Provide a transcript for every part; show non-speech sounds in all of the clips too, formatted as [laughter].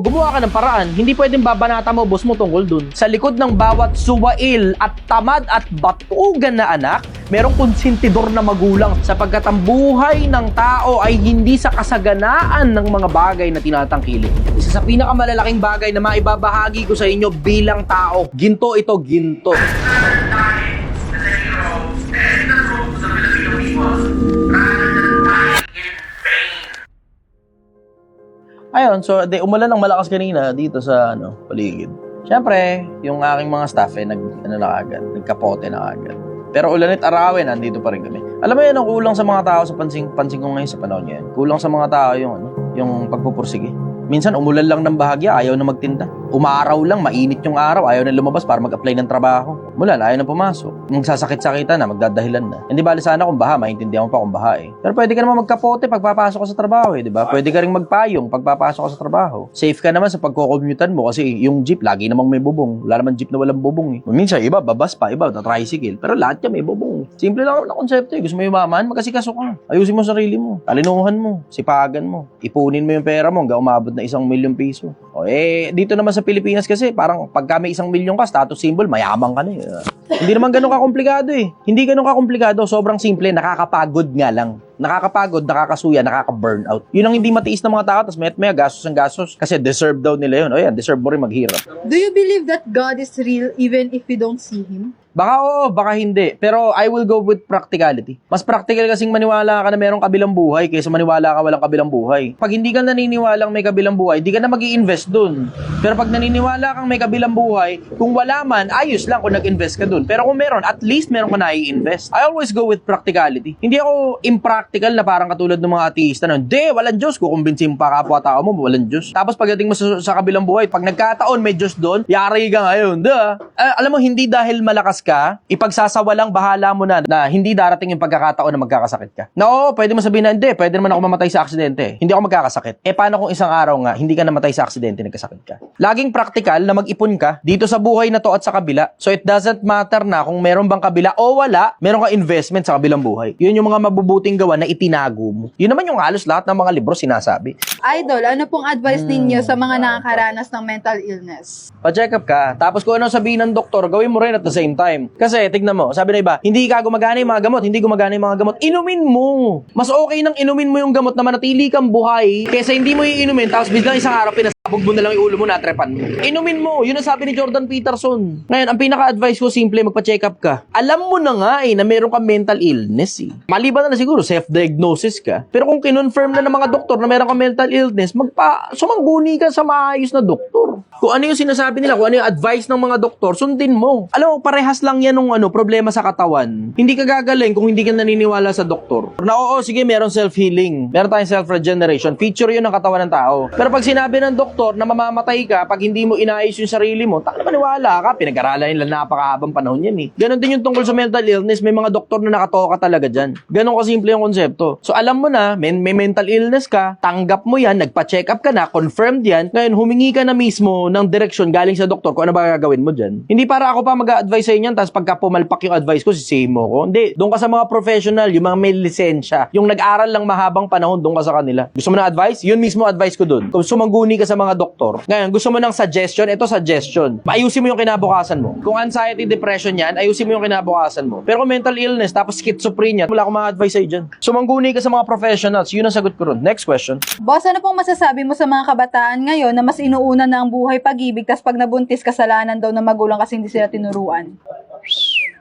Gumawa ka ng paraan, hindi pwedeng babanata mo boss mo tungkol dun. Sa likod ng bawat suwail at tamad at batugan na anak, merong konsentidor na magulang sapagkat ang buhay ng tao ay hindi sa kasaganaan ng mga bagay na tinatangkilik. Isa sa pinakamalalaking bagay na maibabahagi ko sa inyo bilang tao, ginto ito, ginto. Ayun, so de, umulan ng malakas kanina dito sa ano, paligid. Siyempre, yung aking mga staff eh, nag, ano na agad, nagkapote na agad. Pero ulanit arawin, nandito pa rin kami. Alam mo yan, ang kulang sa mga tao sa pansin, pansin ko ngayon sa panahon ngayon. Kulang sa mga tao yung, ano, yung pagpupursige. Minsan, umulan lang ng bahagya, ayaw na magtinda. Umaraw lang, mainit yung araw, ayaw na lumabas para mag-apply ng trabaho. Mulan, ayaw na pumasok. Magsasakit-sakitan na, magdadahilan na. Hindi bali sana kung baha, maintindihan mo pa kung baha eh. Pero pwede ka naman magkapote pagpapasok ka sa trabaho eh, di ba? Pwede ka rin magpayong pagpapasok ka sa trabaho. Safe ka naman sa pagko-commutean mo kasi yung jeep, lagi namang may bubong. Wala naman jeep na walang bubong eh. Minsan, iba, babas pa, iba, na tricycle. Pero lahat yan may bubong. Simple lang na konsepto eh. Gusto mo yumaman, magkasikaso ka. Ayusin mo sarili mo. Talinuhan mo. Sipagan mo. Ipunin mo yung pera mo hanggang umabot na isang milyong piso. O eh, dito naman sa Pilipinas kasi, parang pagka may isang milyon ka, status symbol, mayaman ka na eh. Hindi naman ganun kakomplikado eh. Hindi ganun kakomplikado. Sobrang simple, nakakapagod nga lang. Nakakapagod, nakakasuya, nakaka-burnout. Yun ang hindi matiis ng mga tao, tapos may may gastos ang gastos. Kasi deserve daw nila yun. O yan, deserve mo rin maghirap. Do you believe that God is real even if you don't see Him? Baka oo, baka hindi. Pero I will go with practicality. Mas practical kasing maniwala ka na merong kabilang buhay kaysa maniwala ka walang kabilang buhay. Pag hindi ka naniniwalang may kabilang buhay, di ka na mag invest dun. Pero pag naniniwala kang may kabilang buhay, kung wala man, ayos lang kung nag-invest ka dun. Pero kung meron, at least meron ka na i-invest. I always go with practicality. Hindi ako impractical na parang katulad ng mga ateista na, hindi, walang Diyos. Kukumbinsin pa kapwa-tao mo, walang Diyos. Tapos pagdating mo sa, sa kabilang buhay, pag nagkataon may Diyos doon, yari ka ngayon. Da. alam mo, hindi dahil malakas ka, ipagsasawalang bahala mo na na hindi darating yung pagkakataon na magkakasakit ka. Na oo, pwede mo sabihin na hindi, pwede naman ako mamatay sa aksidente. Hindi ako magkakasakit. Eh paano kung isang araw nga, hindi ka namatay sa aksidente, nagkasakit ka? Laging practical na mag-ipon ka dito sa buhay na to at sa kabila. So it doesn't matter na kung meron bang kabila o wala, meron ka investment sa kabilang buhay. Yun yung mga mabubuting gawa na itinago mo. Yun naman yung halos lahat ng mga libro sinasabi. Idol, ano pong advice ninyo sa mga nakakaranas ng mental illness? Pa-check up ka, tapos kung ano sabihin ng doktor, gawin mo rin at the same time. Kasi, tignan mo, sabi na iba, hindi ka gumagana yung mga gamot, hindi gumagana yung mga gamot, inumin mo. Mas okay nang inumin mo yung gamot na manatili kang buhay, kesa hindi mo iinumin, tapos biglang isang araw pinasabog mo na lang yung mo, natrepan mo. Inumin mo, yun ang sabi ni Jordan Peterson. Ngayon, ang pinaka-advice ko, simple, magpa-check up ka. Alam mo na nga eh, na meron kang mental illness eh. Maliban na, na siguro, self-diagnosis ka. Pero kung kinonfirm na ng mga doktor na meron kang mental illness, magpa, sumangguni ka sa maayos na doktor. Kung ano yung sinasabi nila, kung ano yung advice ng mga doktor, sundin mo. Alam mo, parehas lang yan ng ano, problema sa katawan. Hindi ka gagaling kung hindi ka naniniwala sa doktor. Na oo, sige, meron self-healing. Meron tayong self-regeneration. Feature yun ng katawan ng tao. Pero pag sinabi ng doktor na mamamatay ka, pag hindi mo inaayos yung sarili mo, taka maniwala ka. Pinag-aralan nila napakahabang panahon yan eh. Ganon din yung tungkol sa mental illness. May mga doktor na nakatoka talaga dyan. Ganon kasimple yung konsepto. So alam mo na, may, may mental illness ka, tanggap mo yan, nagpa-check up ka na, confirmed yan. Ngayon, humingi ka na mismo ng direksyon galing sa doktor kung ano ba gagawin mo dyan. Hindi para ako pa mag-a-advise sa inyo, tapos pagka pumalpak yung advice ko, sisame mo ko. Hindi, doon ka sa mga professional, yung mga may lisensya, yung nag-aral lang mahabang panahon, doon ka sa kanila. Gusto mo ng advice? Yun mismo advice ko doon. Kung sumangguni ka sa mga doktor. Ngayon, gusto mo ng suggestion? Ito suggestion. Ayusin mo yung kinabukasan mo. Kung anxiety, depression yan, ayusin mo yung kinabukasan mo. Pero kung mental illness, tapos schizophrenia, wala akong mga advice sa'yo dyan. Sumangguni ka sa mga professionals. Yun ang sagot ko ron. Next question. Boss, ano pong masasabi mo sa mga kabataan ngayon na mas inuuna na ang buhay pag-ibig tas pag nabuntis kasalanan daw ng magulang kasi hindi sila tinuruan?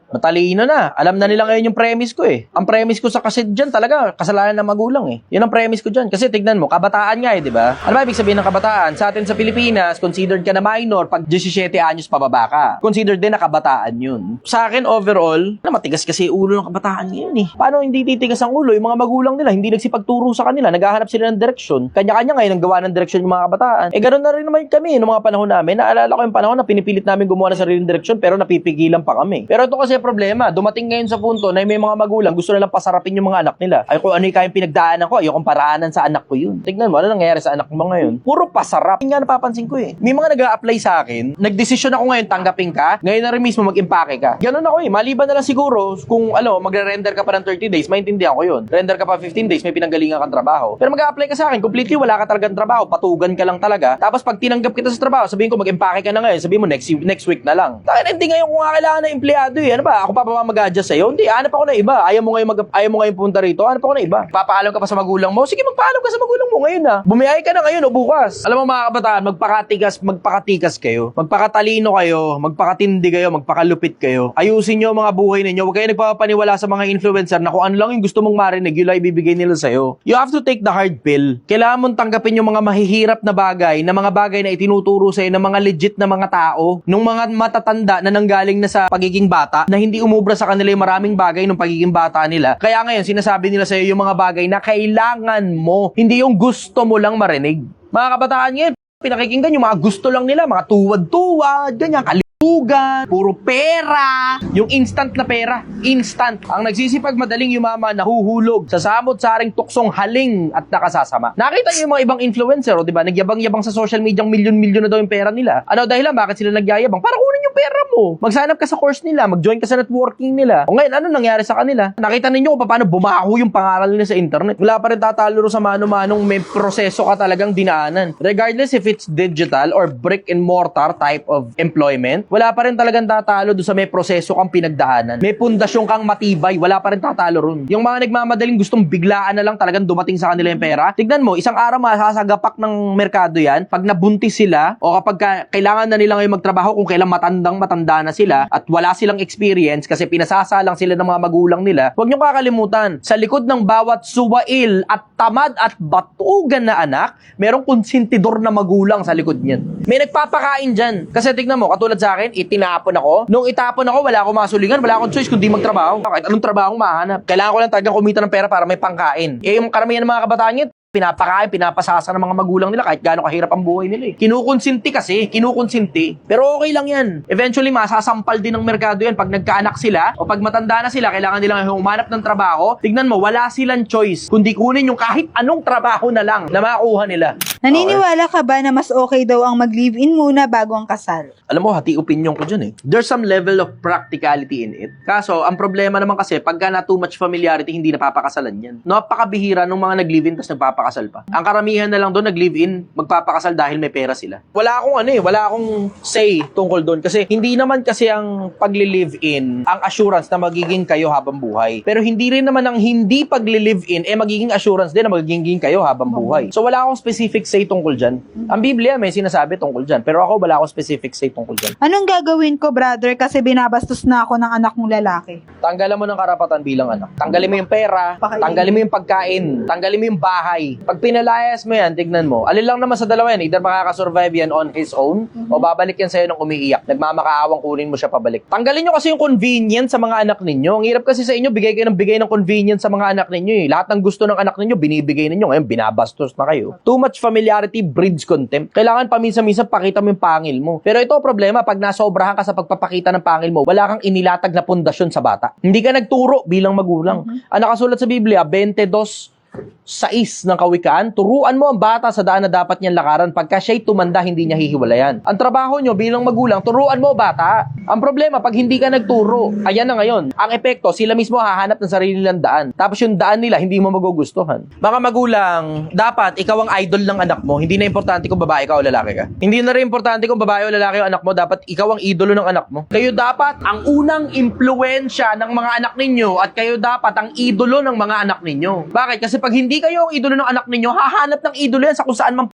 Matalino na. Alam na nila ngayon yung premise ko eh. Ang premise ko sa kasid dyan talaga, kasalanan ng magulang eh. Yun ang premise ko dyan. Kasi tignan mo, kabataan nga eh, di ba? Ano ba ibig sabihin ng kabataan? Sa atin sa Pilipinas, considered ka na minor pag 17 anyos pababa ka. Considered din na kabataan yun. Sa akin, overall, na matigas kasi ulo ng kabataan ngayon eh. Paano hindi titigas ang ulo? Yung mga magulang nila, hindi nagsipagturo sa kanila, naghahanap sila ng direksyon. Kanya-kanya ngayon ang gawa ng direksyon yung mga kabataan. Eh, ganoon na rin naman kami noong mga panahon namin. Naalala ko yung panahon na pinipilit namin gumawa ng sariling direksyon pero napipigilan pa kami. Pero ito kasi ang problema. Dumating ngayon sa punto na may mga magulang gusto na lang pasarapin yung mga anak nila. Ay kung ano yung kayang pinagdaanan ko, ayokong paraanan sa anak ko yun. Tignan mo, ano nangyayari sa anak mo ngayon? Puro pasarap. Yung nga napapansin ko eh. May mga nag apply sa akin, nagdesisyon ako ngayon tanggapin ka, ngayon na rin mismo mag-impake ka. Ganun ako eh. Maliban na lang siguro kung ano, magre-render ka pa ng 30 days, maintindihan ko yun. Render ka pa 15 days, may pinanggalingan kang trabaho. Pero mag-apply ka sa akin, completely wala ka talagang trabaho, patugan ka lang talaga. Tapos pag tinanggap kita sa trabaho, sabihin ko mag-impake ka na ngayon, sabihin mo next next week na lang. Tayo hindi ngayon kung nga kailangan na empleyado eh. Ano ba? Ako pa ba mag-adjust sa'yo? Hindi, hanap ako na iba. Ayaw mo ngayon mag ayaw mo ngayon punta rito, hanap ako na iba. Papaalam ka pa sa magulang mo? Sige, magpaalam ka sa magulang mo ngayon ah. Bumiyay ka na ngayon o bukas. Alam mo mga kabataan, magpakatigas, magpakatikas kayo. Magpakatalino kayo, magpakatindi kayo, magpakalupit kayo. Ayusin nyo mga buhay ninyo. Huwag kayo nagpapaniwala sa mga influencer na kung ano lang yung gusto mong marinig, yun lang ibibigay nila sa'yo. You have to take the hard pill. Kailangan mong tanggapin yung mga mahihirap na bagay, na mga bagay na itinuturo sa'yo ng mga legit na mga tao, nung mga matatanda na nanggaling na sa pagiging bata, na hindi umubra sa kanila yung maraming bagay nung pagiging bata nila. Kaya ngayon, sinasabi nila sa'yo yung mga bagay na kailangan mo, hindi yung gusto mo lang marinig. Mga kabataan ngayon, pinakikinggan yung mga gusto lang nila, mga tuwad-tuwad, ganyan, kalugan, puro pera, yung instant na pera, instant. Ang nagsisipag madaling yumama, nahuhulog sa samot-saring tuksong haling at nakasasama. Nakita niyo yung mga ibang influencer, o, di ba? Nagyabang-yabang sa social media, milyon-milyon na daw yung pera nila. Ano dahilan? Bakit sila nagyayabang? Para kunin yung pera mo. Magsanap ka sa course nila, mag-join ka sa networking nila. O ngayon, ano nangyari sa kanila? Nakita ninyo kung paano bumaho yung pangaral nila sa internet. Wala pa rin tatalo sa mano-manong may proseso ka talagang dinaanan. Regardless if it's digital or brick and mortar type of employment, wala pa rin talagang tatalo doon sa may proseso kang pinagdaanan. May pundasyon kang matibay, wala pa rin tatalo ron. Yung mga nagmamadaling gustong biglaan na lang talagang dumating sa kanila yung pera, tignan mo, isang araw masasagapak ng merkado yan, pag nabuntis sila, o kapag ka- kailangan na nila ngayon magtrabaho kung kailan matandang matanda na sila, at wala silang experience kasi pinasasalang sila ng mga magulang nila, huwag nyo kakalimutan, sa likod ng bawat suwail at tamad at batugan na anak, merong konsentidor na magulang sa likod niyan. May nagpapakain dyan. Kasi tignan mo, katulad sa akin, itinapon ako. Nung itapon ako, wala akong masulingan, wala akong choice kundi magtrabaho. Kahit anong trabaho mahanap. Kailangan ko lang talagang kumita ng pera para may pangkain. Eh, yung karamihan ng mga kabataan ngayon, pinapakain, pinapasasa ng mga magulang nila kahit gaano kahirap ang buhay nila eh. Kinukonsinti kasi, kinukonsinti. Pero okay lang yan. Eventually, masasampal din ng merkado yan pag nagkaanak sila o pag matanda na sila, kailangan nilang humanap ng trabaho. Tignan mo, wala silang choice kundi kunin yung kahit anong trabaho na lang na makuha nila. Naniniwala ka ba na mas okay daw ang mag-live-in muna bago ang kasal? alam mo, hati opinion ko dyan eh. There's some level of practicality in it. Kaso, ang problema naman kasi, pagka na too much familiarity, hindi napapakasalan yan. Napakabihira nung mga nag-live-in tapos nagpapakasal pa. Ang karamihan na lang doon nag-live-in, magpapakasal dahil may pera sila. Wala akong ano eh, wala akong say tungkol doon. Kasi hindi naman kasi ang pagli-live-in, ang assurance na magiging kayo habang buhay. Pero hindi rin naman ang hindi pagli-live-in, eh magiging assurance din na magiging kayo habang buhay. So wala akong specific say tungkol dyan. Ang Biblia may sinasabi tungkol dyan. Pero ako wala akong specific say tungkol dyan. Anong gagawin ko, brother, kasi binabastos na ako ng anak kong lalaki? Tanggalan mo ng karapatan bilang anak. Tanggalin mo yung pera, Pakainin. tanggalin mo yung pagkain, tanggalin mo yung bahay. Pag pinalayas mo yan, tignan mo. Alin lang naman sa dalawa yan, either makakasurvive yan on his own, o babalik yan sa'yo ng umiiyak. Nagmamakaawang kunin mo siya pabalik. Tanggalin nyo kasi yung convenience sa mga anak ninyo. Ang hirap kasi sa inyo, bigay kayo ng bigay ng convenience sa mga anak ninyo eh. Lahat ng gusto ng anak ninyo, binibigay ninyo. Ngayon, binabastos na kayo. Too much familiarity breeds contempt. Kailangan paminsan-minsan pakita mo yung pangil mo. Pero ito problema, pag nasobrahan ka sa pagpapakita ng pangil mo, wala kang inilatag na pundasyon sa bata. Hindi ka nagturo bilang magulang. Ang nakasulat sa Biblia, 22 sais ng kawikaan, turuan mo ang bata sa daan na dapat niyang lakaran. Pagka siya'y tumanda, hindi niya hihiwalayan. Ang trabaho nyo bilang magulang, turuan mo bata. Ang problema, pag hindi ka nagturo, ayan na ngayon. Ang epekto, sila mismo hahanap ng sarili nilang daan. Tapos yung daan nila, hindi mo magugustuhan. Mga magulang, dapat ikaw ang idol ng anak mo. Hindi na importante kung babae ka o lalaki ka. Hindi na rin importante kung babae o lalaki ang anak mo. Dapat ikaw ang idolo ng anak mo. Kayo dapat ang unang impluensya ng mga anak ninyo at kayo dapat ang idolo ng mga anak ninyo. Bakit? Kasi pag hindi kayo ang idolo ng anak ninyo, hahanap ng idolo yan sa kung saan mang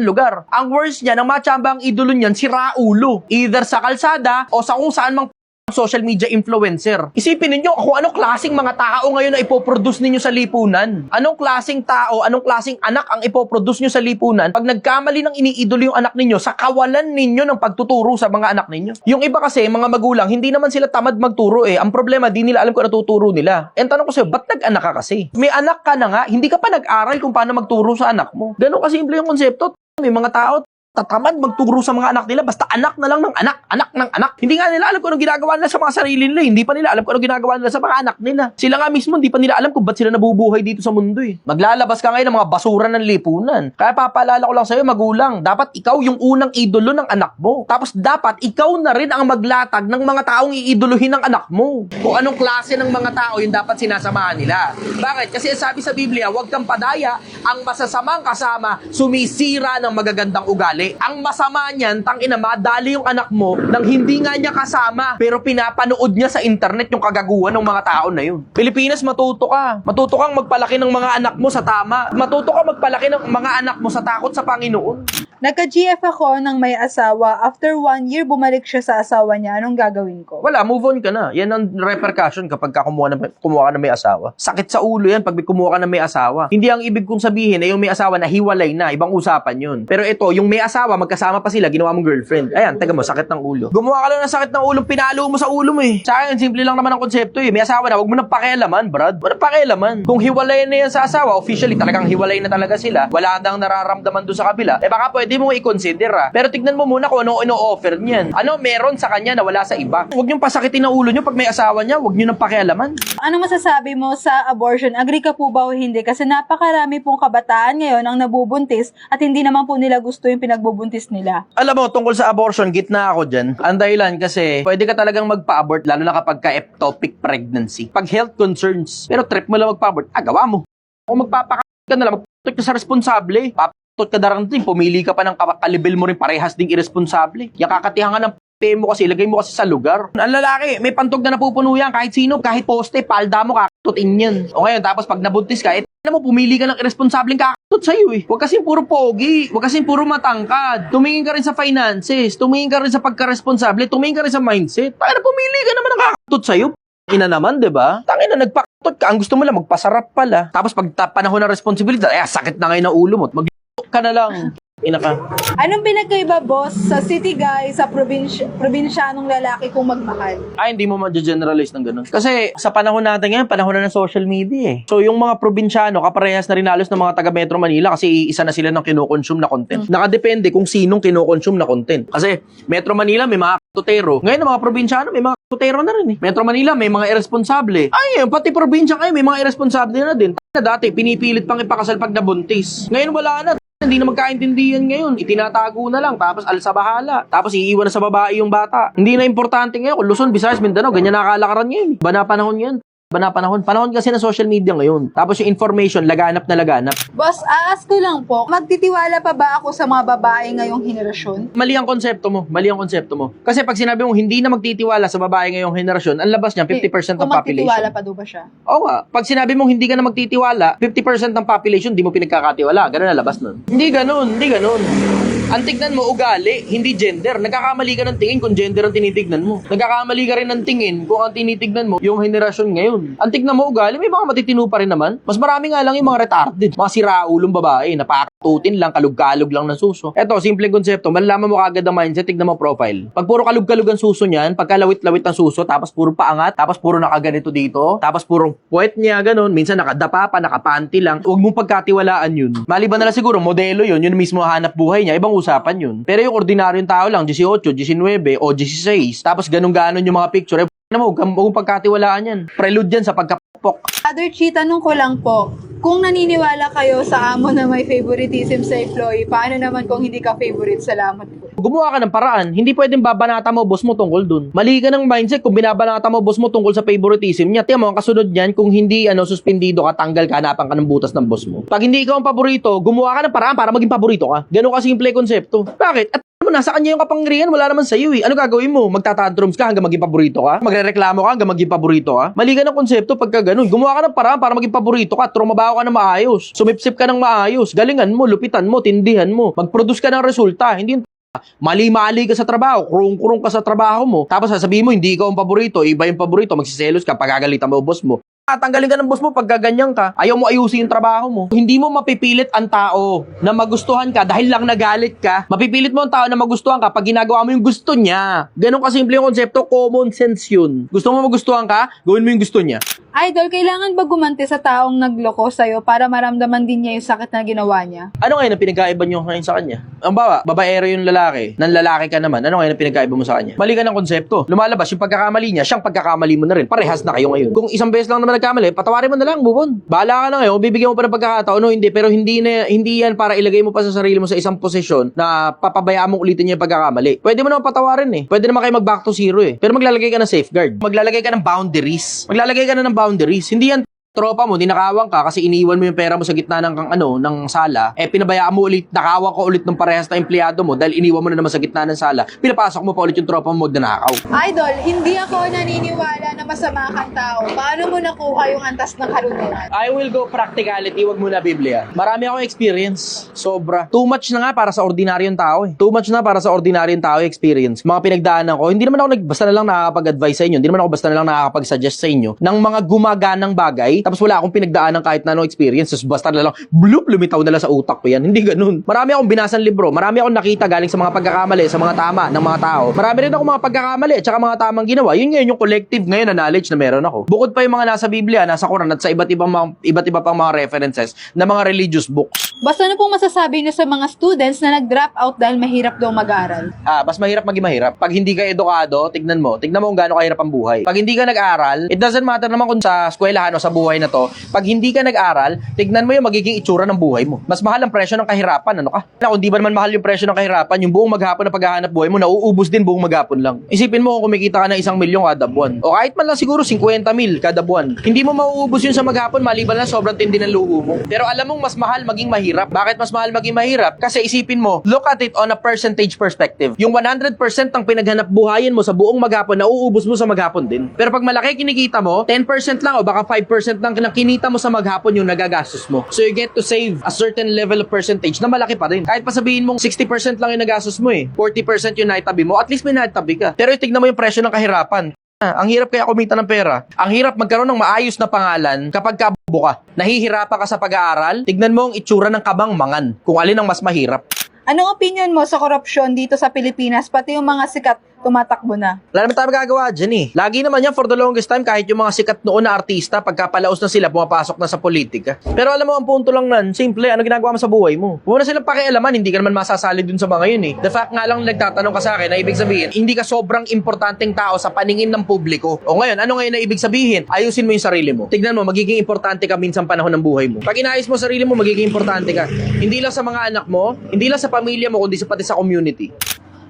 lugar. Ang worst niya, nang matsamba ang idolo niyan, si Raulo. Either sa kalsada o sa kung saan mang social media influencer. Isipin ninyo kung anong klaseng mga tao ngayon na ipoproduce ninyo sa lipunan. Anong klaseng tao, anong klaseng anak ang ipoproduce nyo sa lipunan pag nagkamali ng iniidolo yung anak ninyo sa kawalan ninyo ng pagtuturo sa mga anak ninyo. Yung iba kasi, mga magulang, hindi naman sila tamad magturo eh. Ang problema, di nila alam kung ano tuturo nila. Ang tanong ko sa'yo, ba't nag-anak ka kasi? May anak ka na nga, hindi ka pa nag-aral kung paano magturo sa anak mo. Ganon kasimple yung konsepto. May mga tao, tatamad magturo sa mga anak nila. Basta anak na lang ng anak, anak ng anak. Hindi nga nila alam kung anong ginagawa nila sa mga sarili nila. eh. Hindi pa nila alam kung anong ginagawa nila sa mga anak nila. Sila nga mismo, hindi pa nila alam kung ba't sila nabubuhay dito sa mundo eh. Maglalabas ka ngayon ng mga basura ng lipunan. Kaya papaalala ko lang sa'yo, magulang, dapat ikaw yung unang idolo ng anak mo. Tapos dapat ikaw na rin ang maglatag ng mga taong iidolohin ng anak mo. Kung anong klase ng mga tao yung dapat sinasamahan nila. Bakit? Kasi sabi sa Biblia, huwag kang padaya, ang masasamang kasama, sumisira ng magagandang ugali. Ang masama niyan, tang ina, madali yung anak mo nang hindi nga niya kasama, pero pinapanood niya sa internet yung kagaguhan ng mga tao na yun. Pilipinas, matuto ka. Matuto kang magpalaki ng mga anak mo sa tama. Matuto ka magpalaki ng mga anak mo sa takot sa Panginoon. Nagka-GF ako ng may asawa. After one year, bumalik siya sa asawa niya. Anong gagawin ko? Wala, move on ka na. Yan ang repercussion kapag ka kumuha, na, kumuha ka na may asawa. Sakit sa ulo yan pag kumuha ka na may asawa. Hindi ang ibig kong sabihin na yung may asawa na hiwalay na, ibang usapan yun. Pero ito, yung may asawa, magkasama pa sila, ginawa mong girlfriend. Ayan, taga mo, sakit ng ulo. Gumawa ka lang ng sakit ng ulo, pinalo mo sa ulo mo eh. Sa akin, simple lang naman ang konsepto eh. May asawa na, wag mo nang pakialaman, brad. Nang pakialaman. Kung hiwalay na yan sa asawa, officially talagang hiwalay na talaga sila, wala nang nararamdaman doon sa kabila, eh baka pwede mo i-consider ah. Pero tignan mo muna kung ano ino-offer niyan. Ano meron sa kanya na wala sa iba. Huwag niyong pasakitin ang ulo niyo pag may asawa niya, huwag niyo nang pakialaman. Ano masasabi mo sa abortion? Agree ka po ba o hindi? Kasi napakarami pong kabataan ngayon ang nabubuntis at hindi naman po nila gusto yung pinagbubuntis nila. Alam mo, tungkol sa abortion, gitna ako dyan. Ang dahilan kasi, pwede ka talagang magpa-abort, lalo na kapag ka ectopic pregnancy. Pag health concerns, pero trip mo lang magpa-abort, ah, gawa mo. Kung magpapaka ka na lang, magpapatot ka sa responsable. Papatot ka daranting, pumili ka pa ng kalibel mo rin parehas ding irresponsable. Yung kakatihan ka ng p mo kasi, ilagay mo kasi sa lugar. Ang lalaki, may pantog na napupuno yan, kahit sino, kahit poste, palda mo, kakatutin yan. O ngayon, tapos pag nabuntis ka, eh, mo, pumili ka ng irresponsableng kakatut sa'yo eh. Huwag kasing puro pogi, huwag kasing puro matangkad. Tumingin ka rin sa finances, tumingin ka rin sa pagka-responsable, tumingin ka rin sa mindset. Taka na, pumili ka naman ng kakatut sa'yo. Ina naman, di ba? Tangin na, nagpakatot ka. Ang gusto mo lang, magpasarap pala. Tapos pag panahon ng responsibilidad, eh, sakit na ngayon ng ulo mo. Mag ka na lang. Ina ka. Anong pinagkaiba, boss, sa city guy, sa probinsya, probinsyanong lalaki kung magmahal? Ay, hindi mo ma-generalize ng ganun. Kasi sa panahon natin ngayon, panahon na ng social media eh. So yung mga probinsyano, kaparehas na rin halos ng mga taga Metro Manila kasi isa na sila ng kinokonsume na content. Nakadepende kung sinong kinokonsume na content. Kasi Metro Manila may mga tutero. Ngayon ang mga probinsyano may mga tutero na rin eh. Metro Manila may mga irresponsable. Ay, pati probinsya kayo may mga irresponsable na din. Na dati pinipilit pang ipakasal pag nabuntis. Ngayon wala na. Hindi na magkaintindihan ngayon. Itinatago na lang. Tapos alsa bahala. Tapos iiwan na sa babae yung bata. Hindi na importante ngayon. Kung Luzon, Visayas, Mindanao, ganyan nakalakaran ngayon. eh. Bana panahon yan. Bana panahon. Panahon kasi ng social media ngayon. Tapos yung information, laganap na laganap. Boss, aas ko lang po, magtitiwala pa ba ako sa mga babae ngayong henerasyon? Mali ang konsepto mo. Mali ang konsepto mo. Kasi pag sinabi mong hindi na magtitiwala sa babae ngayong henerasyon, ang labas niya 50% ng Kung magtitiwala population. pa daw ba siya? Oo nga. Pag sinabi mong hindi ka na magtitiwala, 50% ng population, di mo pinagkakatiwala. Ganun na labas nun. Hindi ganun. Hindi ganun. Ang tignan mo, ugali, hindi gender. Nagkakamali ka ng tingin kung gender ang tinitignan mo. Nagkakamali ka rin ng tingin kung ang tinitignan mo, yung henerasyon ngayon. Ang tignan mo, ugali, may mga matitino pa rin naman. Mas marami nga lang yung mga retarded. Mga siraulong babae, napakatutin lang, kalug-kalug lang ng suso. Eto, simpleng konsepto, malalaman mo kagad ang mindset, tignan mo profile. Pag puro kalug-kalug ang suso niyan, pag kalawit-lawit ang suso, tapos puro paangat, tapos puro nakaganito dito, tapos puro puwet niya, ganun, minsan nakadapa pa, nakapanty lang, huwag mong pagkatiwalaan yun. Maliban na lang siguro, modelo yun, yun mismo hanap buhay niya, ibang usapan yun. Pero yung ordinaryong tao lang, 18, 19, o 16, tapos ganun-ganon yung mga picture, eh, ano mo, huwag pagkatiwalaan yan. Prelude yan sa pagkapok. Father Chi, tanong ko lang po, kung naniniwala kayo sa amo na may favoritism sa employee, paano naman kung hindi ka favorite? Salamat po. Gumawa ka ng paraan. Hindi pwedeng babanata mo boss mo tungkol dun. Mali ka ng mindset kung binabanata mo boss mo tungkol sa favoritism niya. Tiyan mo, ang kasunod niyan, kung hindi ano, suspendido ka, tanggal ka, hanapan ka ng butas ng boss mo. Pag hindi ikaw ang paborito, gumawa ka ng paraan para maging paborito ka. Ganun ka simple konsepto. Bakit? At mo, nasa kanya yung kapangyarihan, wala naman sa iyo eh. Ano gagawin mo? Magtatantrums ka hanggang maging paborito ka? Magrereklamo ka hanggang maging paborito ka? Mali ka ng konsepto pagka ganun. Gumawa ka ng paraan para maging paborito ka. Trumabaho ka ng maayos. Sumipsip ka ng maayos. Galingan mo, lupitan mo, tindihan mo. Mag-produce ka ng resulta. Hindi [laughs] Mali-mali ka sa trabaho, kurung-kurung ka sa trabaho mo. Tapos sasabihin mo, hindi ikaw ang paborito, iba yung paborito, magsiselos ka, pagagalitan mo boss mo. Tatanggalin ka ng boss mo pag gaganyan ka. Ayaw mo ayusin yung trabaho mo. Hindi mo mapipilit ang tao na magustuhan ka dahil lang nagalit ka. Mapipilit mo ang tao na magustuhan ka pag ginagawa mo yung gusto niya. Ganon kasimple yung konsepto, common sense yun. Gusto mo magustuhan ka, gawin mo yung gusto niya. Idol, kailangan ba gumanti sa taong nagloko sa'yo para maramdaman din niya yung sakit na ginawa niya? Ano ngayon ang pinagkaiba nyo ngayon sa kanya? Ang bawa, babaero yung lalaki, nan lalaki ka naman, ano ngayon ang pinagkaiba mo sa kanya? Mali ka ng konsepto. Lumalabas yung pagkakamali niya, siyang pagkakamali mo na rin. Parehas na kayo ngayon. Kung isang beses lang naman nagkamali, patawarin mo na lang, bubon. Bahala ka na ngayon, bibigyan mo pa ng pagkakataon, no, hindi. Pero hindi, na, hindi yan para ilagay mo pa sa sarili mo sa isang posisyon na papabayaan mong ulitin niya yung pagkakamali. Pwede mo naman patawarin eh. Pwede naman kayo mag back to zero eh. Pero maglalagay ka ng safeguard. Maglalagay ka ng boundaries. Maglalagay ka na ng boundaries. Hindi yan tropa mo, dinakawang ka kasi iniiwan mo yung pera mo sa gitna ng kang ano, ng sala, eh pinabayaan mo ulit, nakawang ka ulit ng parehas na empleyado mo dahil iniwan mo na naman sa gitna ng sala, pinapasok mo pa ulit yung tropa mo magnanakaw. Idol, hindi ako naniniwala na masama kang tao. Paano mo nakuha yung antas ng karunungan? I will go practicality, wag muna Biblia. Marami akong experience. Sobra. Too much na nga para sa ordinaryong tao eh. Too much na para sa ordinaryong tao experience. Mga pinagdaanan ko, hindi naman ako nag, basta na lang nakakapag-advise sa inyo. Hindi naman ako basta na lang nakakapag-suggest sa inyo ng mga gumaganang bagay. Tapos wala akong pinagdaanan kahit na anong experience. Tapos basta na lang, bloop, lumitaw na lang sa utak ko yan. Hindi ganun. Marami akong binasan libro. Marami akong nakita galing sa mga pagkakamali, sa mga tama ng mga tao. Marami rin ako mga pagkakamali at saka mga tamang ginawa. Yun ngayon yung collective ngayon na knowledge na meron ako. Bukod pa yung mga nasa Biblia, nasa Quran at sa iba't ibang mga, iba't iba pang mga references na mga religious books. Basta na pong masasabi niyo sa mga students na nag-drop out dahil mahirap daw mag-aral. Ah, mas mahirap maging mahirap. Pag hindi ka edukado, tignan mo. Tignan mo kung gaano kahirap ang buhay. Pag hindi ka nag-aral, it doesn't matter naman kung sa eskwelahan o sa buhay na to. Pag hindi ka nag-aral, tignan mo yung magiging itsura ng buhay mo. Mas mahal ang presyo ng kahirapan, ano ka? Na, kung di ba naman mahal yung presyo ng kahirapan, yung buong maghapon na paghahanap buhay mo, nauubos din buong maghapon lang. Isipin mo kung kumikita ka ng isang milyon kada buwan. O kahit man lang siguro 50 mil kada buwan. Hindi mo mauubos yun sa maghapon, maliban na sobrang tindi ng luho mo. Pero alam mong mas mahal maging mahirap. Bakit mas mahal maging mahirap? Kasi isipin mo, look at it on a percentage perspective. Yung 100% ng pinaghanap buhayin mo sa buong maghapon, nauubos mo sa maghapon din. Pero pag malaki kinikita mo, 10% lang o baka 5% lang ng kinita mo sa maghapon yung nagagastos mo. So you get to save a certain level of percentage na malaki pa rin. Kahit pa sabihin mong 60% lang yung nagastos mo eh. 40% yung naitabi mo, at least may naitabi ka. Pero tignan mo yung presyo ng kahirapan. Ah, ang hirap kaya kumita ng pera. Ang hirap magkaroon ng maayos na pangalan kapag kabubo ka. Nahihirapan ka sa pag-aaral, tignan mo ang itsura ng kabang mangan. Kung alin ang mas mahirap. Anong opinion mo sa korupsyon dito sa Pilipinas, pati yung mga sikat tumatakbo na? Wala naman tayo magagawa dyan eh. Lagi naman yan for the longest time kahit yung mga sikat noon na artista, pagkapalaos na sila, pumapasok na sa politika. Pero alam mo, ang punto lang nan, simple, ano ginagawa mo sa buhay mo? Huwag na silang pakialaman, hindi ka naman masasali dun sa mga yun eh. The fact nga lang nagtatanong ka sa akin, na ibig sabihin, hindi ka sobrang importanteng tao sa paningin ng publiko. O ngayon, ano ngayon na ibig sabihin? Ayusin mo yung sarili mo. Tignan mo, magiging importante ka minsan panahon ng buhay mo. Pag inayos mo sarili mo, magiging importante ka. Hindi lang sa mga anak mo, hindi lang sa pamilya mo, kundi sa pati sa community.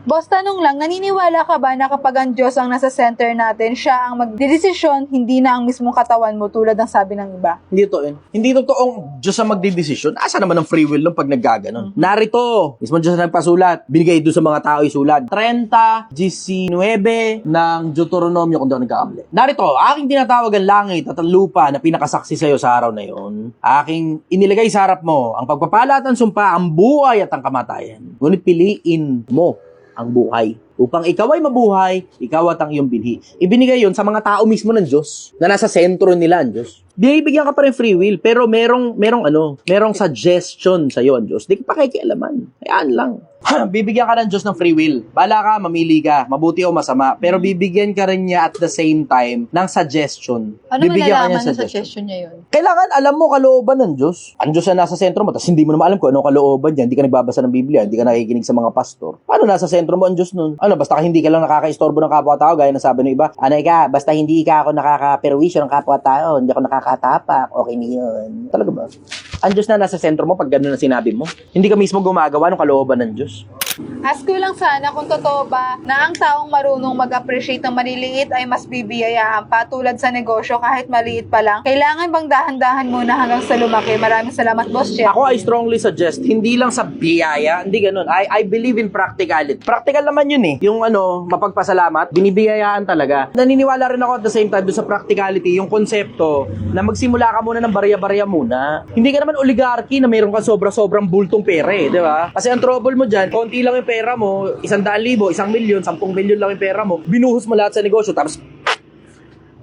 Boss, tanong lang, naniniwala ka ba na kapag ang Diyos ang nasa center natin, siya ang magdidesisyon, hindi na ang mismong katawan mo tulad ng sabi ng iba? Hindi totoo yun. Hindi totoong Diyos ang magdidesisyon. Asa naman ang free will nung pag naggaganon? Narito, mismo Diyos ang nagpasulat. Binigay doon sa mga tao isulat. 30, 19 ng Deuteronomio kung ako nagkakamali. Narito, aking tinatawag ang langit at ang lupa na pinakasaksi sa iyo sa araw na iyon. Aking inilagay sa harap mo ang pagpapala at ang sumpa, ang buhay at ang kamatayan. Ngunit piliin mo ang buhay. Upang ikaw ay mabuhay, ikaw at ang iyong binhi. Ibinigay yon sa mga tao mismo ng Diyos, na nasa sentro nila ang Diyos. Binibigyan ka pa rin free will, pero merong, merong ano, merong suggestion sa iyo ang Diyos. Di ka pa kikialaman. Hayaan lang. [laughs] bibigyan ka ng Diyos ng free will. Bala ka, mamili ka, mabuti o masama. Pero bibigyan ka rin niya at the same time ng suggestion. Ano bibigyan ka niya ng ng suggestion niya yun? kailangan alam mo kalooban ng Diyos. Ang Diyos na nasa sentro mo, tapos hindi mo naman alam kung anong kalooban niya. Hindi ka nagbabasa ng Biblia, hindi ka nakikinig sa mga pastor. Paano nasa sentro mo ang Diyos nun? Ano, basta ka hindi ka lang nakakaistorbo ng kapwa-tao, gaya ng sabi ng iba. Ano ka, basta hindi ka ako nakaka-perwisyo ng kapwa-tao, hindi ako nakakatapak, okay na yun. Talaga ba? Ang Diyos na nasa sentro mo pag gano'n ang sinabi mo. Hindi ka mismo gumagawa ng kalooban ng Diyos. Ask ko lang sana kung totoo ba na ang taong marunong mag-appreciate ng maliliit ay mas bibiyayaan pa tulad sa negosyo kahit maliit pa lang. Kailangan bang dahan-dahan muna hanggang sa lumaki? Maraming salamat, Boss Jeff. Ako, I strongly suggest, hindi lang sa biyaya, hindi ganun. I, I believe in practicality. Practical naman yun eh. Yung ano, mapagpasalamat, binibiyayaan talaga. Naniniwala rin ako at the same time sa practicality, yung konsepto na magsimula ka muna ng barya-barya muna. Hindi ka naman oligarchy na mayroon ka sobra-sobrang bultong pera eh, di ba? Kasi ang trouble mo dyan, konti lang yung pera mo, isang daan libo, isang milyon, sampung milyon lang yung pera mo, binuhos mo lahat sa negosyo, tapos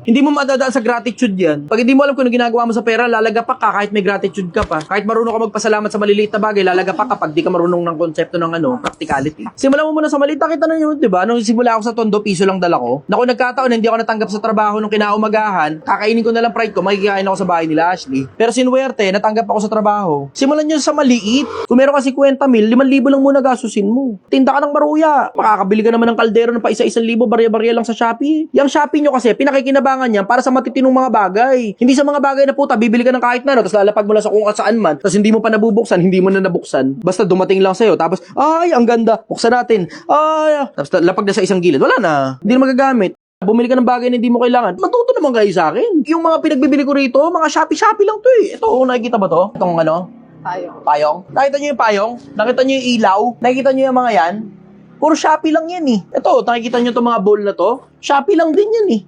Hindi mo madadaan sa gratitude yan. Pag hindi mo alam kung ano ginagawa mo sa pera, lalagapak ka kahit may gratitude ka pa. Kahit marunong ka magpasalamat sa maliliit na bagay, lalagapak ka pag di ka marunong ng konsepto ng ano, practicality. Simulan mo muna sa maliit. Nakita na yun, di ba? Nung simula ako sa tondo, piso lang dala ko. Naku, nagkataon, hindi ako natanggap sa trabaho nung kinaumagahan. Kakainin ko na lang pride ko, makikikain ako sa bahay nila Ashley. Pero sinuwerte, natanggap ako sa trabaho. Simulan nyo sa maliit. Kung meron ka 50 mil, 5,000 lang muna gasusin mo. Tinda ka ng maruya. Makakabili ka naman ng kaldero ng pa isa-isang libo, barya-barya lang sa Shopee. Yung Shopee nyo kasi, pinakikinabangan niyan para sa matitinong mga bagay. Hindi sa mga bagay na puta, bibili ka ng kahit na, no, tapos lalapag mo lang sa kung saan man, tapos hindi mo pa nabubuksan, hindi mo na nabuksan. Basta dumating lang sa'yo, tapos, ay, ang ganda, buksan natin. Ay, tapos lapag na sa isang gilid. Wala na. Hindi na magagamit. Bumili ka ng bagay na hindi mo kailangan. Matuto naman kayo sa akin. Yung mga pinagbibili ko rito, mga Shopee-Shopee lang to eh. Ito, oh, nakikita ba to? Itong ano? Tayo. Payong? Nakita nyo yung payong? Nakita nyo yung ilaw? Nakikita nyo yung mga yan? Puro Shopee lang yan eh. Ito, nakikita nyo itong mga bowl na to? Shopee lang din yan eh.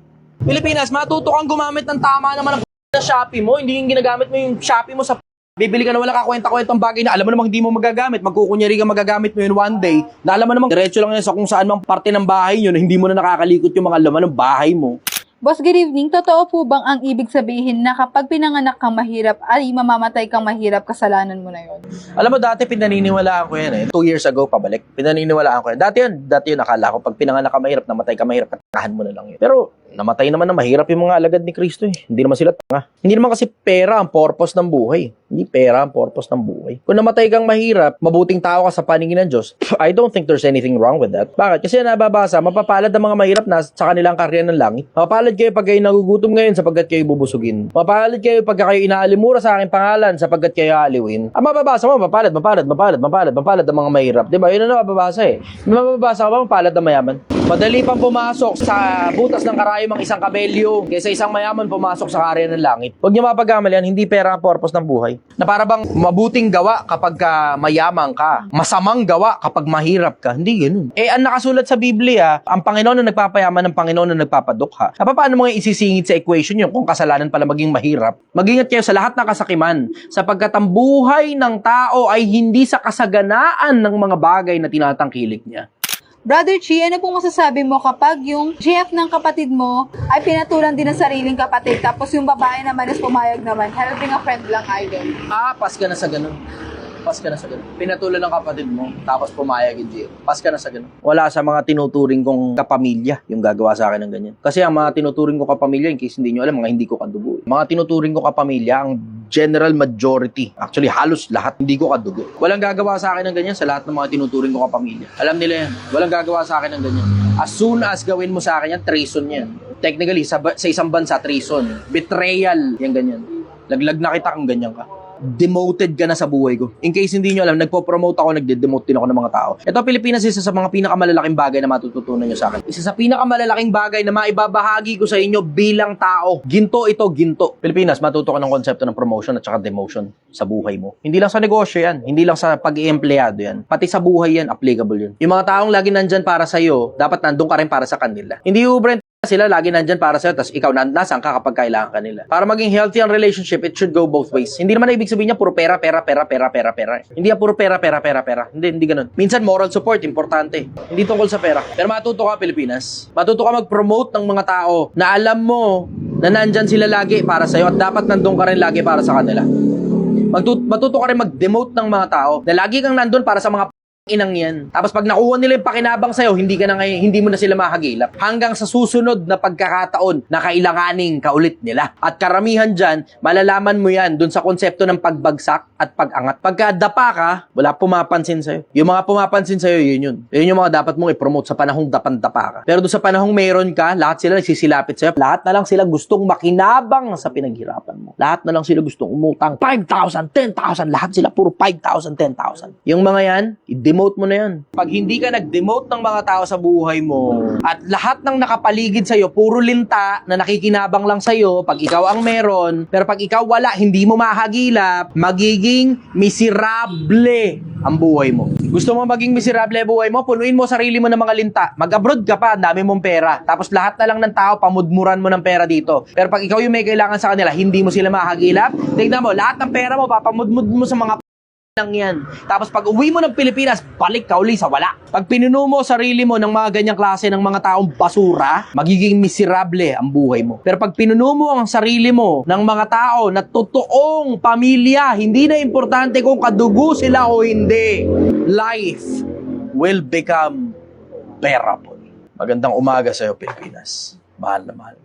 Pilipinas, matuto kang gumamit ng tama naman ng na [laughs] Shopee mo. Hindi yung ginagamit mo yung Shopee mo sa [laughs] Bibili ka na wala kakwenta-kwentang bagay na alam mo namang hindi mo magagamit. Magkukunyari ka magagamit mo yun one day. Na alam mo namang diretso lang yan sa kung saan mang parte ng bahay nyo na hindi mo na nakakalikot yung mga laman ng bahay mo. Boss, good evening. Totoo po bang ang ibig sabihin na kapag pinanganak kang mahirap ay mamamatay kang mahirap, kasalanan mo na yon? Alam mo, dati pinaniniwalaan ko yan eh. Two years ago, pabalik. Pinaniniwalaan ko yan. Dati yun, dati yun, akala ko pag pinanganak ka mahirap, namatay ka mahirap, katahan mo na lang yun. Pero, namatay naman na mahirap yung mga alagad ni Kristo eh. Hindi naman sila tanga. Hindi naman kasi pera ang purpose ng buhay. Hindi pera ang purpose ng buhay. Kung namatay kang mahirap, mabuting tao ka sa paningin ng Diyos, I don't think there's anything wrong with that. Bakit? Kasi nababasa, mapapalad ang mga mahirap na sa kanilang karya ng langit. Mapapalad kayo pag kayo nagugutom ngayon sapagkat kayo bubusugin. Mapapalad kayo pag kayo inaalimura sa aking pangalan sapagkat kayo aaliwin. Ang mababasa mo, mapalad, mapalad, mapalad, mapalad, ang mga mahirap. Di ba? Yun ang mababasa eh. Mababasa ka ba, mapalad na mayaman? Madali pang pumasok sa butas ng karayom ang isang kabelyo kaysa isang mayaman pumasok sa karya ng langit. Huwag niyo mapagkamalian, hindi pera ang purpose ng buhay. Na para bang mabuting gawa kapag ka mayaman ka, masamang gawa kapag mahirap ka. Hindi ganun. Eh, ang nakasulat sa Biblia, ang Panginoon na nagpapayaman ng Panginoon na nagpapadukha. Ah, paano mo isisingit sa equation yun kung kasalanan pala maging mahirap? Magingat kayo sa lahat ng kasakiman, sapagkat ang buhay ng tao ay hindi sa kasaganaan ng mga bagay na tinatangkilik niya. Brother Chi, ano pong masasabi mo kapag yung GF ng kapatid mo ay pinatulan din ng sariling kapatid tapos yung babae naman is pumayag naman, helping a friend lang idol. Ah, pas ka na sa ganun. Pas ka na sa ganun. Pinatulan ng kapatid mo, tapos pumayag yung GF. Pas ka na sa ganun. Wala sa mga tinuturing kong kapamilya yung gagawa sa akin ng ganyan. Kasi ang mga tinuturing ko kapamilya, in case hindi nyo alam, mga hindi ko kadugo. Mga tinuturing ko kapamilya, ang general majority, actually halos lahat, hindi ko kadugo. Walang gagawa sa akin ng ganyan sa lahat ng mga tinuturing ko kapamilya. Alam nila yan. Walang gagawa sa akin ng ganyan. As soon as gawin mo sa akin yan, treason yan. Technically, sa, sa isang bansa, treason. Betrayal, yan ganyan. Laglag na kita kung ganyan ka demoted ka na sa buhay ko. In case hindi nyo alam, nagpo-promote ako, nagde-demote din ako ng mga tao. Ito, Pilipinas, isa sa mga pinakamalalaking bagay na matututunan nyo sa akin. Isa sa pinakamalalaking bagay na maibabahagi ko sa inyo bilang tao. Ginto ito, ginto. Pilipinas, matuto ka ng konsepto ng promotion at saka demotion sa buhay mo. Hindi lang sa negosyo yan. Hindi lang sa pag-iempleyado yan. Pati sa buhay yan, applicable yun. Yung mga taong lagi nandyan para sa'yo, dapat nandun ka rin para sa kanila. Hindi ubren sila lagi nandyan para sa'yo, tapos ikaw na, nasaan ka kapag kailangan ka nila. Para maging healthy ang relationship, it should go both ways. Hindi naman na ibig sabihin niya puro pera, pera, pera, pera, pera, pera. Hindi yan puro pera, pera, pera, pera. Hindi, hindi ganun. Minsan moral support, importante. Hindi tungkol sa pera. Pero matuto ka, Pilipinas. Matuto ka mag-promote ng mga tao na alam mo na nandyan sila lagi para sa'yo at dapat nandun ka rin lagi para sa kanila. Magtut- matuto ka rin mag-demote ng mga tao na lagi kang nandun para sa mga inang yan. Tapos pag nakuha nila yung pakinabang sa'yo, hindi ka na ngay- hindi mo na sila mahagilap. Hanggang sa susunod na pagkakataon na kailanganing kaulit nila. At karamihan dyan, malalaman mo yan dun sa konsepto ng pagbagsak at pag-angat. Pagka dapa ka, wala pumapansin sa'yo. Yung mga pumapansin sa'yo, yun yun. Yun yung mga dapat mong i-promote sa panahong dapan-dapa ka. Pero dun sa panahong meron ka, lahat sila nagsisilapit sa'yo. Lahat na lang sila gustong makinabang sa pinaghirapan mo. Lahat na lang sila gustong umutang 5,000, 10,000. Lahat sila puro 5,000, 10,000. Yung mga yan, i-demote mo na yan. Pag hindi ka nag-demote ng mga tao sa buhay mo at lahat ng nakapaligid sa'yo, puro linta na nakikinabang lang sa'yo pag ikaw ang meron, pero pag ikaw wala, hindi mo mahagilap, magiging miserable ang buhay mo. Gusto mo maging miserable ang buhay mo? Punuin mo sarili mo ng mga linta. Mag-abroad ka pa, dami mong pera. Tapos lahat na lang ng tao, pamudmuran mo ng pera dito. Pero pag ikaw yung may kailangan sa kanila, hindi mo sila mahagilap. Tignan mo, lahat ng pera mo, papamudmud mo sa mga lang yan. Tapos pag uwi mo ng Pilipinas, balik ka uli sa wala. Pag pinuno mo sarili mo ng mga ganyang klase ng mga taong basura, magiging miserable ang buhay mo. Pero pag pinuno mo ang sarili mo ng mga tao na totoong pamilya, hindi na importante kung kadugo sila o hindi, life will become bearable. Magandang umaga sa'yo, Pilipinas. Mahal na mahal.